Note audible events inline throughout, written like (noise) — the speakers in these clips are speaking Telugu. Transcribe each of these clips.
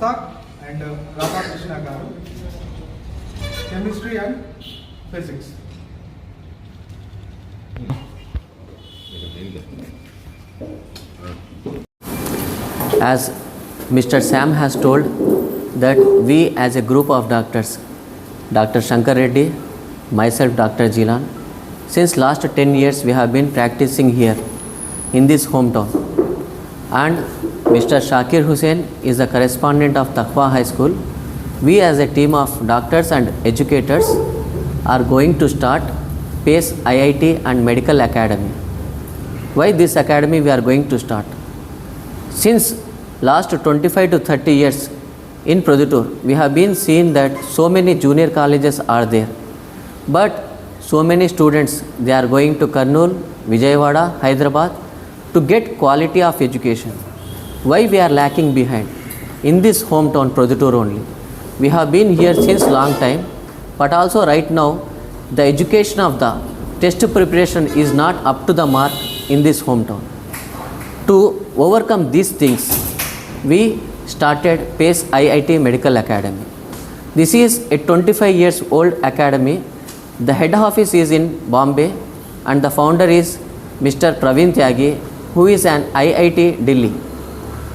So mister Mushtaq and Radhakrishna garu chemistry and physics As Mr. Sam has told that we as a group of doctors, Dr. Shankar Reddy, myself Dr. Jilan, since last 10 years we have been practicing here in this hometown. And Mr. Shakir Hussain is the correspondent of Takwa High School. We as a team of doctors and educators are going to start PACE IIT and Medical Academy. Why this academy we are going to start? Since last 25 to 30 years in Produtur, we have been seeing that so many junior colleges are there. But so many students, they are going to Karnool, Vijayawada, Hyderabad to get quality of education. Why we are lacking behind? In this hometown, Produtur only. We have been here since long time, but also right now, the education of the test preparation is not up to the mark in this hometown to overcome these things, we started PACE IIT Medical Academy. This is a 25 years old academy. The head office is in Bombay and the founder is Mr. Praveen Tyagi, who is an IIT Delhi.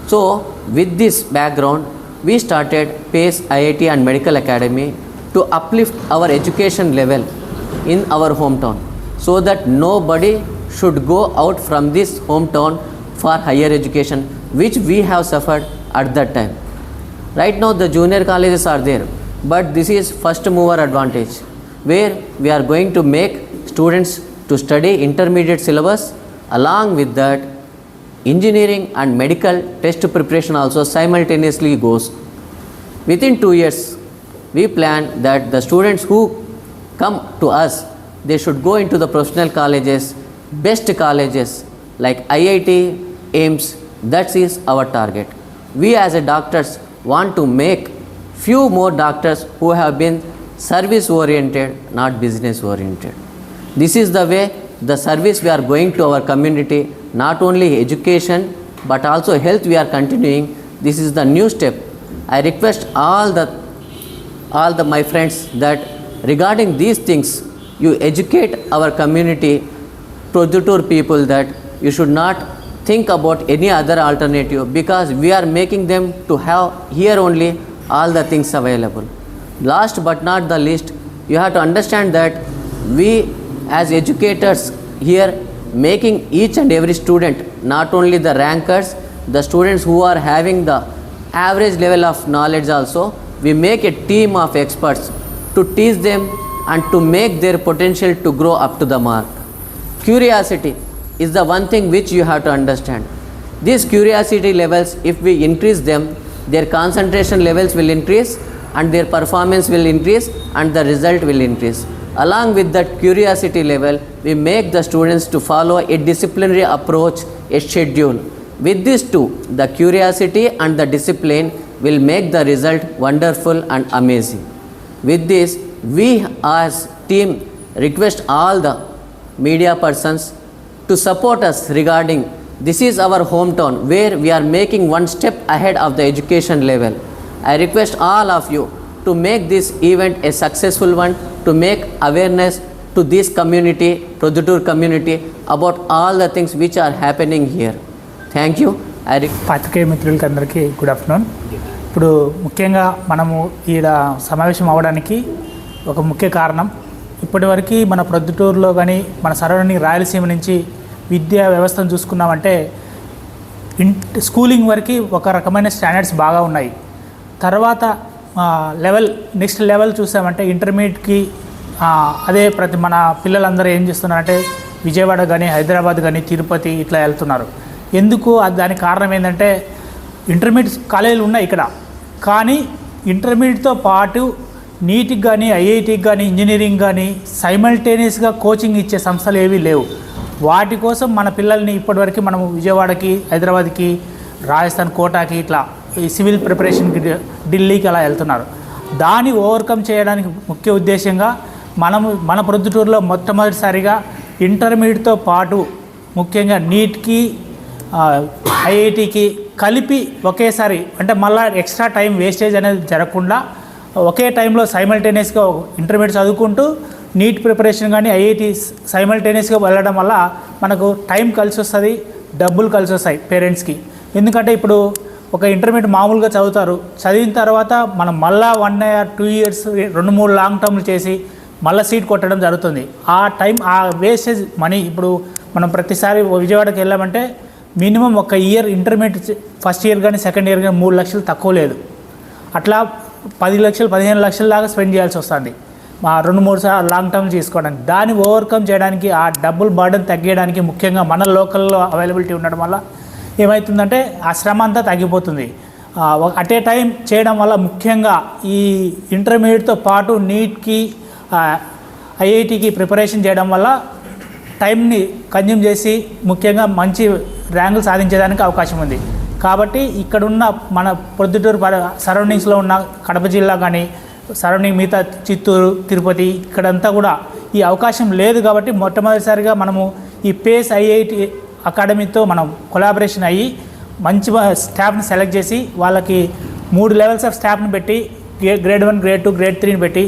So, with this background, we started PACE IIT and Medical Academy to uplift our education level in our hometown so that nobody should go out from this hometown for higher education, which we have suffered at that time. Right now, the junior colleges are there, but this is first mover advantage where we are going to make students to study intermediate syllabus along with that engineering and medical test preparation also simultaneously goes. Within 2 years we plan that the students who come to us they should go into the professional colleges best colleges like iit aims that is our target. We as a doctors want to make few more doctors who have been service oriented not business oriented. This is the way the service we are going to our community not only education but also health we are continuing. This is the new step. I request all the all the my friends that regarding these things you educate our community producer people that you should not think about any other alternative because we are making them to have here only all the things available. Last but not the least you have to understand that we as educators here making each and every student not only the rankers the students who are having the average level of knowledge also we make a team of experts to teach them and to make their potential to grow up to the mark. Curiosity is the one thing which you have to understand. These curiosity levels if we increase them their concentration levels will increase and their performance will increase and the result will increase along with that curiosity level we make the students to follow a disciplinary approach a schedule. With these two the curiosity and the discipline will make the result wonderful and amazing. With this we as team request all the media persons to support us regarding this is our hometown where we are making one step ahead of the education level. I request all of you to make this event a successful one to make awareness to this community Proddatur community about all the things which are happening here. Thank you Ari re- మిత్రులకి అందరికీ గుడ్ ఆఫ్టర్నూన్ ఇప్పుడు ముఖ్యంగా మనము ఈడ సమావేశం అవ్వడానికి ఒక ముఖ్య కారణం ఇప్పటివరకు మన ప్రొద్దుటూరులో కానీ మన సరౌండింగ్ రాయలసీమ నుంచి విద్యా వ్యవస్థను చూసుకున్నామంటే ఇన్ స్కూలింగ్ వరకు ఒక రకమైన స్టాండర్డ్స్ బాగా ఉన్నాయి. తర్వాత లెవెల్ నెక్స్ట్ లెవెల్ చూసామంటే ఇంటర్మీడియట్కి అదే ప్రతి మన పిల్లలందరూ ఏం చేస్తున్నారంటే విజయవాడ కానీ హైదరాబాద్ కానీ తిరుపతి ఇట్లా వెళ్తున్నారు. ఎందుకు? దానికి కారణం ఏంటంటే ఇంటర్మీడియట్ కాలేజీలు ఉన్నాయి ఇక్కడ. కానీ ఇంటర్మీడియట్తో పాటు నీట్కి కానీ ఐఐటికి కానీ ఇంజనీరింగ్ కానీ సైమల్టేనియస్గా కోచింగ్ ఇచ్చే సంస్థలు ఏవీ లేవు. వాటి కోసం మన పిల్లల్ని ఇప్పటివరకు మనం విజయవాడకి హైదరాబాద్కి రాజస్థాన్ కోటాకి ఇట్లా ఈ సివిల్ ప్రిపరేషన్కి ఢిల్లీకి అలా వెళ్తున్నారు. దాన్ని ఓవర్కమ్ చేయడానికి ముఖ్య ఉద్దేశంగా మనము మన ప్రొద్దుటూరులో మొట్టమొదటిసారిగా ఇంటర్మీడియట్తో పాటు ముఖ్యంగా నీట్కి ఐఐటికి కలిపి ఒకేసారి అంటే మళ్ళీ ఎక్స్ట్రా టైం వేస్టేజ్ అనేది జరగకుండా ఒకే టైంలో సైమల్టేనియస్గా ఇంటర్మీడియట్ చదువుకుంటూ నీట్ ప్రిపరేషన్ కానీ ఐఐటి సైమల్టేనియస్గా వెళ్ళడం వల్ల మనకు టైం కలిసి వస్తుంది డబ్బులు కలిసి వస్తాయి పేరెంట్స్కి. ఎందుకంటే ఇప్పుడు ఒక ఇంటర్మీడియట్ మామూలుగా చదువుతారు. చదివిన తర్వాత మనం మళ్ళా వన్ ఇయర్ టూ ఇయర్స్ రెండు మూడు లాంగ్ టర్మ్లు చేసి మళ్ళీ సీట్ కొట్టడం జరుగుతుంది. ఆ టైం ఆ వేస్టేజ్ మనీ ఇప్పుడు మనం ప్రతిసారి విజయవాడకి వెళ్ళామంటే మినిమం ఒక ఇయర్ ఇంటర్మీడియట్ ఫస్ట్ ఇయర్ కానీ సెకండ్ ఇయర్ కానీ మూడు లక్షలు తక్కువ లేదు. అట్లా పది లక్షలు పదిహేను లక్షల దాకా స్పెండ్ చేయాల్సి వస్తుంది. మా రెండు మూడు సార్లు లాంగ్ టర్మ్ తీసుకోవడానికి దాన్ని ఓవర్కమ్ చేయడానికి ఆ డబ్బులు బర్డన్ తగ్గించడానికి ముఖ్యంగా మన లోకల్లో అవైలబిలిటీ ఉండడం వల్ల ఏమవుతుందంటే ఆ శ్రమ అంతా తగ్గిపోతుంది. అట్ ఏ టైం చేయడం వల్ల ముఖ్యంగా ఈ ఇంటర్మీడియట్తో పాటు నీట్కి ఐఐటికి ప్రిపరేషన్ చేయడం వల్ల టైంని కన్జ్యూమ్ చేసి ముఖ్యంగా మంచి ర్యాంకులు సాధించేదానికి అవకాశం ఉంది. కాబట్టి ఇక్కడున్న మన ప్రొద్దుటూరు సరౌండింగ్స్లో ఉన్న కడప జిల్లా కానీ సరౌండింగ్ మిగతా చిత్తూరు తిరుపతి ఇక్కడంతా కూడా ఈ అవకాశం లేదు కాబట్టి మొట్టమొదటిసారిగా మనము ఈ పేస్ ఐఐటి అకాడమీతో మనం కొలాబరేషన్ అయ్యి మంచి స్టాఫ్ని సెలెక్ట్ చేసి వాళ్ళకి మూడు లెవెల్స్ ఆఫ్ స్టాఫ్ని పెట్టి grade one grade two grade త్రీని పెట్టి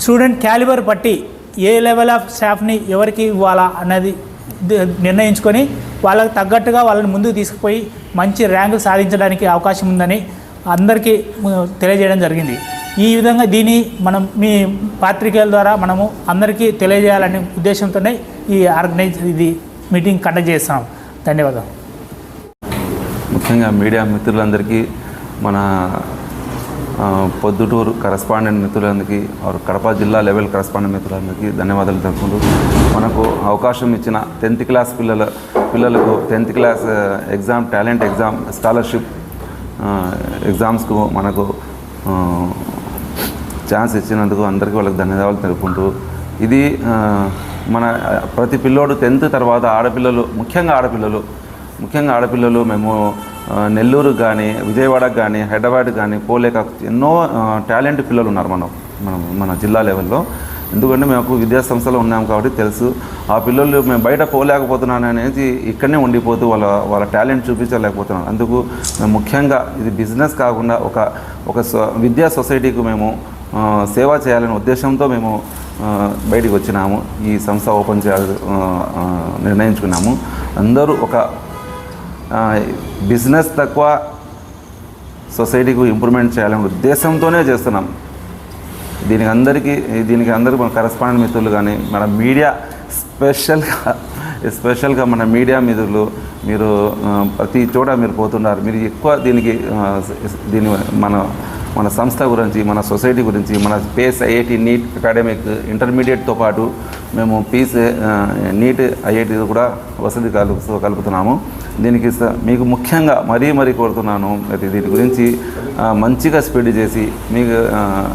స్టూడెంట్ క్యాలిబర్ బట్టి ఏ లెవెల్ ఆఫ్ స్టాఫ్ని ఎవరికి ఇవ్వాలా అన్నది నిర్ణయించుకొని వాళ్ళకి తగ్గట్టుగా వాళ్ళని ముందుకు తీసుకుపోయి మంచి ర్యాంకులు సాధించడానికి అవకాశం ఉందని అందరికీ తెలియజేయడం జరిగింది. ఈ విధంగా దీన్ని మనం మీ పాత్రికేయుల ద్వారా మనము అందరికీ తెలియజేయాలనే ఉద్దేశంతోనే ఈ ఆర్గనైజ్ ఇది మీటింగ్ కండక్ట్ చేసాం ధన్యవాదాలు. ముఖ్యంగా మీడియా మిత్రులందరికీ మన పొద్దుటూరు కరస్పాండెంట్ మిత్రులందరికీ వారు కడప జిల్లా లెవెల్ కరస్పాండెంట్ మిత్రులందరికీ ధన్యవాదాలు తెలుపుకుంటూ మనకు అవకాశం ఇచ్చిన టెన్త్ క్లాస్ పిల్లల పిల్లలకు tenth class exam talent exam scholarship ఎగ్జామ్స్కు మనకు ఛాన్స్ ఇచ్చినందుకు అందరికీ వాళ్ళకి ధన్యవాదాలు తెలుపుకుంటూ ఇది మన ప్రతి పిల్లోడు టెన్త్ తర్వాత ఆడపిల్లలు ముఖ్యంగా ఆడపిల్లలు ముఖ్యంగా ఆడపిల్లలు మేము నెల్లూరుకి నెల్లూరు కానీ విజయవాడకు కానీ హైదరాబాద్ కానీ పోలేక ఎన్నో టాలెంట్ పిల్లలు ఉన్నారు మనం మనం మన జిల్లా లెవెల్లో. ఎందుకంటే మేము విద్యా సంస్థలో ఉన్నాం కాబట్టి తెలుసు. ఆ పిల్లలు మేము బయట పోలేకపోతున్నాను అనేది ఇక్కడనే ఉండిపోతూ వాళ్ళ వాళ్ళ టాలెంట్ చూపించలేకపోతున్నాను అందుకు మేము ముఖ్యంగా ఇది బిజినెస్ కాకుండా ఒక ఒక సొ- విద్యా సొసైటీకి మేము సేవ చేయాలనే ఉద్దేశంతో మేము బయటికి వచ్చినాము ఈ సంస్థ ఓపెన్ చేయాలి నిర్ణయించుకున్నాము. అందరూ ఒక బిజినెస్ తక్కువ సొసైటీకి ఇంప్రూవ్మెంట్ చేయాలనే ఉద్దేశంతోనే చేస్తున్నాం. దీనికి అందరికీ దీనికి అందరూ మన కరస్పాండెంట్ మిత్రులు కానీ మన మీడియా స్పెషల్గా స్పెషల్గా మన మీడియా మిత్రులు మీరు ప్రతి చోట మీరు పోతున్నారు. మీరు ఎక్కువ దీనికి దీని మన మన సంస్థ గురించి మన సొసైటీ గురించి మన పేస్ ఐఐటి నీట్ అకాడమిక్ ఇంటర్మీడియట్తో పాటు మేము పీస్ నీట్ ఐఐటి కూడా వసతి కలుపు కలుపుతున్నాము. దీనికి స- మీకు ముఖ్యంగా మరీ మరీ కోరుతున్నాను దీని గురించి మంచిగా స్ప్రెడ్ చేసి మీకు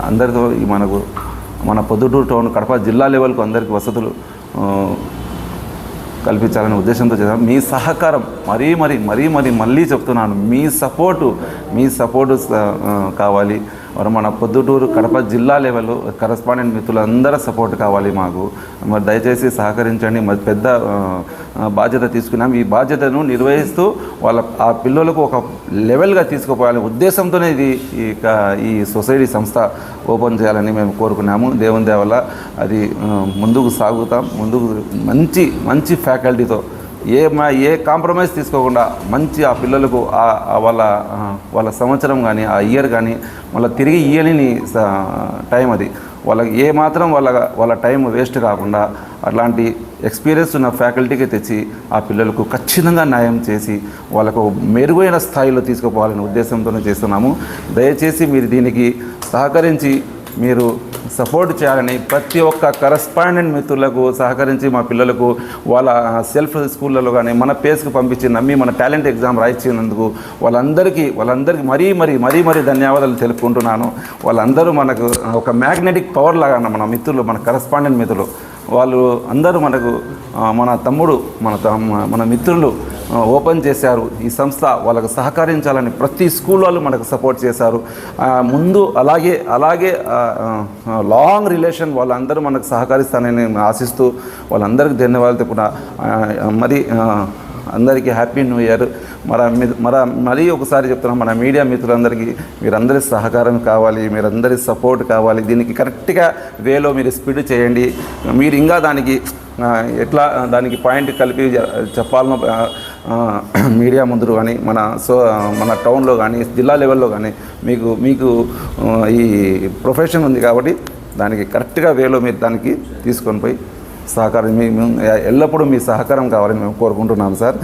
అందరితో మనకు మన పొద్దుటూరు టౌన్ కడప జిల్లా లెవెల్కు అందరికీ వసతులు కల్పించాలనే ఉద్దేశంతో చేద్దాం. మీ సహకారం మరీ మరీ మరీ మరీ మళ్ళీ చెప్తున్నాను. మీ సపోర్టు మీ సపోర్టు కావాలి. మరి మన పొద్దుటూరు కడప జిల్లా లెవెల్ కరస్పాండెంట్ మిత్రులందరూ సపోర్ట్ కావాలి మాకు. మరి దయచేసి సహకరించండి. మరి పెద్ద బాధ్యత తీసుకున్నాం. ఈ బాధ్యతను నిర్వహిస్తూ వాళ్ళ ఆ పిల్లలకు ఒక లెవెల్గా తీసుకుపోవాలనే ఉద్దేశంతోనే ఇది ఈ ఈ సొసైటీ సంస్థ ఓపెన్ చేయాలని మేము కోరుకున్నాము. దేవుని దేవల్ల అది ముందుకు సాగుతాం. ముందుకు మంచి మంచి ఫ్యాకల్టీతో ఏ మా ఏ కాంప్రమైజ్ తీసుకోకుండా మంచి ఆ పిల్లలకు ఆ- వాళ్ళ వాళ్ళ సంవత్సరం కానీ ఆ ఇయర్ కానీ మళ్ళీ తిరిగి ఇయ్యని టైం అది. వాళ్ళకి ఏ మాత్రం వాళ్ళ వాళ్ళ టైం వేస్ట్ కాకుండా అట్లాంటి ఎక్స్పీరియన్స్ ఉన్న ఫ్యాకల్టీకి తెచ్చి ఆ పిల్లలకు ఖచ్చితంగా న్యాయం చేసి వాళ్ళకు మెరుగైన స్థాయిలో తీసుకుపోవాలనే ఉద్దేశంతోనే చేస్తున్నాము. దయచేసి మీరు దీనికి సహకరించి మీరు సపోర్ట్ చేయాలని ప్రతి ఒక్క కరస్పాండెంట్ మిత్రులకు సహకరించి మా పిల్లలకు వాళ్ళ సెల్ఫ్ స్కూళ్ళలో కానీ మన పేస్కి పంపించి నమ్మి మన టాలెంట్ ఎగ్జామ్ రాయించినందుకు వాళ్ళందరికీ వాళ్ళందరికీ మరీ మరీ మరీ మరీ ధన్యవాదాలు తెలుపుకుంటున్నాను. వాళ్ళందరూ మనకు ఒక మ్యాగ్నెటిక్ పవర్ లాగా మన మిత్రులు మన కరస్పాండెంట్ మిత్రులు. వాళ్ళు అందరూ మనకు మన తమ్ముడు మన తమ్- మన మిత్రులు ఓపెన్ చేశారు. ఈ సంస్థ వాళ్ళకు సహకరించాలని ప్రతి స్కూల్ వాళ్ళు మనకు సపోర్ట్ చేశారు. ముందు అలాగే అలాగే లాంగ్ రిలేషన్ వాళ్ళందరూ మనకు సహకరిస్తానని ఆశిస్తూ వాళ్ళందరికీ ధన్యవాదాలు కూడా మరి అందరికీ హ్యాపీ న్యూ ఇయర్. మన మీ- మన మరీ ఒకసారి చెప్తున్నాం మన మీడియా మిత్రులందరికీ మీరందరి సహకారం కావాలి మీరందరి సపోర్ట్ కావాలి. దీనికి కరెక్ట్గా వేలో మీరు స్పీడ్ చేయండి. మీరు ఇంకా దానికి ఎట్లా దానికి పాయింట్ కలిపి చెప్పాలనో మీడియా ముందు కానీ మన సో మన టౌన్లో కానీ జిల్లా లెవెల్లో కానీ మీకు మీకు ఈ ప్రొఫెషన్ ఉంది కాబట్టి దానికి కరెక్ట్గా వేలో మీరు దానికి తీసుకొని పోయి సహకారం మీ ఎల్లప్పుడూ మీ సహకారం కావాలని మేము కోరుకుంటున్నాం సార్.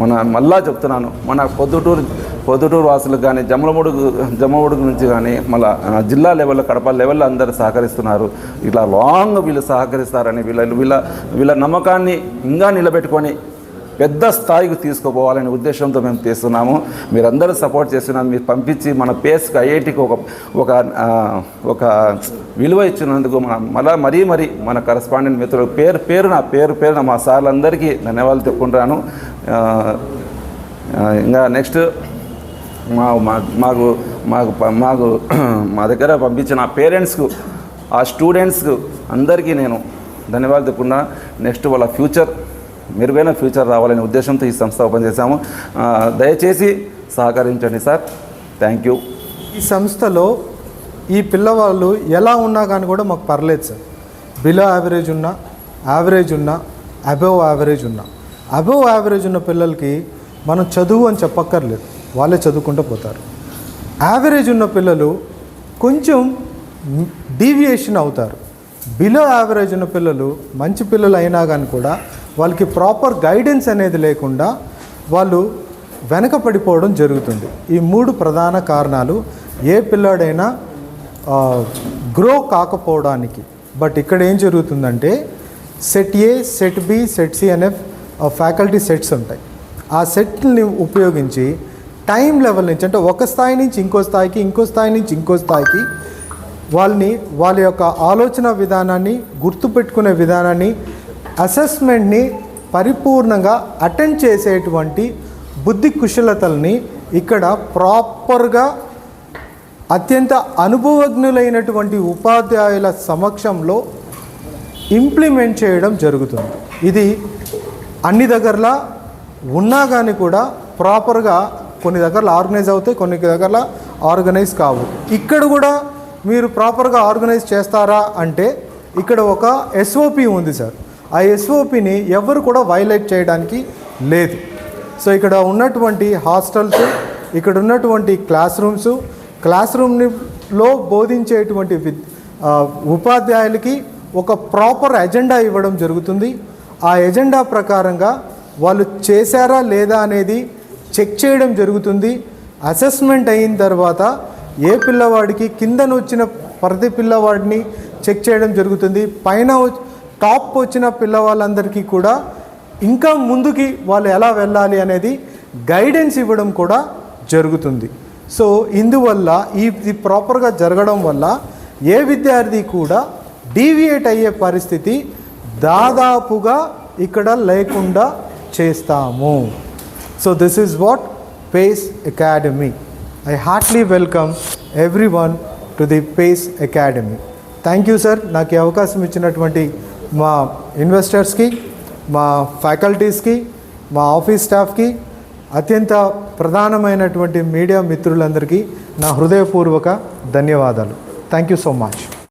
మన మళ్ళా చెప్తున్నాను మన పొద్దుటూరు పొద్దుటూరు వాసులకు కానీ జమ్మలమూడుగు జమ్మలమూడుగు నుంచి కానీ మళ్ళా జిల్లా లెవెల్లో కడప లెవెల్లో అందరూ సహకరిస్తున్నారు. ఇట్లా లాంగ్ వీళ్ళు సహకరిస్తారని వీళ్ళ వీళ్ళ వీళ్ళ నమ్మకాన్ని ఇంకా నిలబెట్టుకొని పెద్ద స్థాయికి తీసుకుపోవాలనే ఉద్దేశంతో మేము తీస్తున్నాము మీరందరూ సపోర్ట్ చేస్తున్నారు. మీరు పంపించి మన పేస్కి ఐఐటికి ఒక ఒక ఒక విలువ ఇచ్చినందుకు మన మళ్ళా మరీ మరీ మన కరస్పాండెంట్ మిత్రులు పేరు పేరున పేరు పేరున మా సార్లందరికీ ధన్యవాదాలు చెప్పుకుంటాను ఇంకా నెక్స్ట్ మా మా- మాకు మాకు మాకు (clears throat) మా దగ్గర పంపించిన పేరెంట్స్కు ఆ స్టూడెంట్స్కు అందరికీ నేను ధన్యవాదాలు చెప్పుకున్నా నెక్స్ట్ వాళ్ళ ఫ్యూచర్ మెరుగైన ఫ్యూచర్ రావాలనే ఉద్దేశంతో ఈ సంస్థ ఓపెన్ చేశాము. దయచేసి సహకరించండి సార్. థ్యాంక్ యూ ఈ సంస్థలో ఈ పిల్లవాళ్ళు ఎలా ఉన్నా కానీ కూడా మాకు పర్లేదు సార్. బిలో యావరేజ్ ఉన్నా యావరేజ్ ఉన్నా అబవ్ యావరేజ్ ఉన్నా. అబవ్ యావరేజ్ ఉన్న పిల్లలకి మనం చదువు అని చెప్పక్కర్లేదు. వాళ్ళే చదువుకుంటూ పోతారు. యావరేజ్ ఉన్న పిల్లలు కొంచెం డీవియేషన్ అవుతారు. బిలో యావరేజ్ ఉన్న పిల్లలు మంచి పిల్లలు అయినా కానీ కూడా వాళ్ళకి ప్రాపర్ గైడెన్స్ అనేది లేకుండా వాళ్ళు వెనక పడిపోవడం జరుగుతుంది. ఈ మూడు ప్రధాన కారణాలు ఏ పిల్లాడైనా గ్రో కాకపోవడానికి. బట్ ఇక్కడ ఏం జరుగుతుందంటే set A set B set C అనే ఫ్యాకల్టీ సెట్స్ ఉంటాయి. ఆ సెట్ని ఉపయోగించి టైం లెవెల్ నుంచి అంటే ఒక స్థాయి నుంచి ఇంకో స్థాయికి ఇంకో స్థాయి నుంచి ఇంకో స్థాయికి వాళ్ళని వాళ్ళ యొక్క ఆలోచన విధానాన్ని గుర్తుపెట్టుకునే విధానాన్ని అసెస్మెంట్ని పరిపూర్ణంగా అటెండ్ చేసేటువంటి బుద్ధి కుశలతల్ని ఇక్కడ ప్రాపర్గా అత్యంత అనుభవజ్ఞులైనటువంటి ఉపాధ్యాయుల సమక్షంలో ఇంప్లిమెంట్ చేయడం జరుగుతుంది. ఇది అన్ని దగ్గరలా ఉన్నా కానీ కూడా ప్రాపర్గా కొన్ని దగ్గరలో ఆర్గనైజ్ అవుతాయి కొన్ని దగ్గరలో ఆర్గనైజ్ కావు. ఇక్కడ కూడా మీరు ప్రాపర్గా ఆర్గనైజ్ చేస్తారా అంటే ఇక్కడ ఒక ఎస్ఓపి ఉంది సార్. ఆ ఎస్ఓపిని ఎవరు కూడా వైలేట్ చేయడానికి లేదు. సో ఇక్కడ ఉన్నటువంటి హాస్టల్స్ ఇక్కడ ఉన్నటువంటి క్లాస్ రూమ్స్ క్లాస్ రూమ్లో బోధించేటువంటి విద్ ఉపాధ్యాయులకి ఒక ప్రాపర్ ఎజెండా ఇవ్వడం జరుగుతుంది. ఆ ఎజెండా ప్రకారంగా వాళ్ళు చేశారా లేదా అనేది చెక్ చేయడం జరుగుతుంది. అసెస్మెంట్ అయిన తర్వాత ఏ పిల్లవాడికి కిందన వచ్చిన ప్రతి పిల్లవాడిని చెక్ చేయడం జరుగుతుంది. పైన టాప్ వచ్చిన పిల్లవాళ్ళందరికీ కూడా ఇంకా ముందుకి వాళ్ళు ఎలా వెళ్ళాలి అనేది గైడెన్స్ ఇవ్వడం కూడా జరుగుతుంది. సో ఇందువల్ల ఈ ఇది ప్రాపర్గా జరగడం వల్ల ఏ విద్యార్థి కూడా డీవియేట్ అయ్యే పరిస్థితి దాదాపుగా ఇక్కడ లేకుండా చేస్తాము. So this is what Pace academy I heartily welcome everyone to the Pace academy thank you sir నాకు ఈ అవకాశం ఇచ్చినటువంటి మా ఇన్వెస్టర్స్కి మా ఫ్యాకల్టీస్కి మా ఆఫీస్ స్టాఫ్కి అత్యంత ప్రధానమైనటువంటి మీడియా మిత్రులందరికీ నా హృదయపూర్వక ధన్యవాదాలు. Thank you so much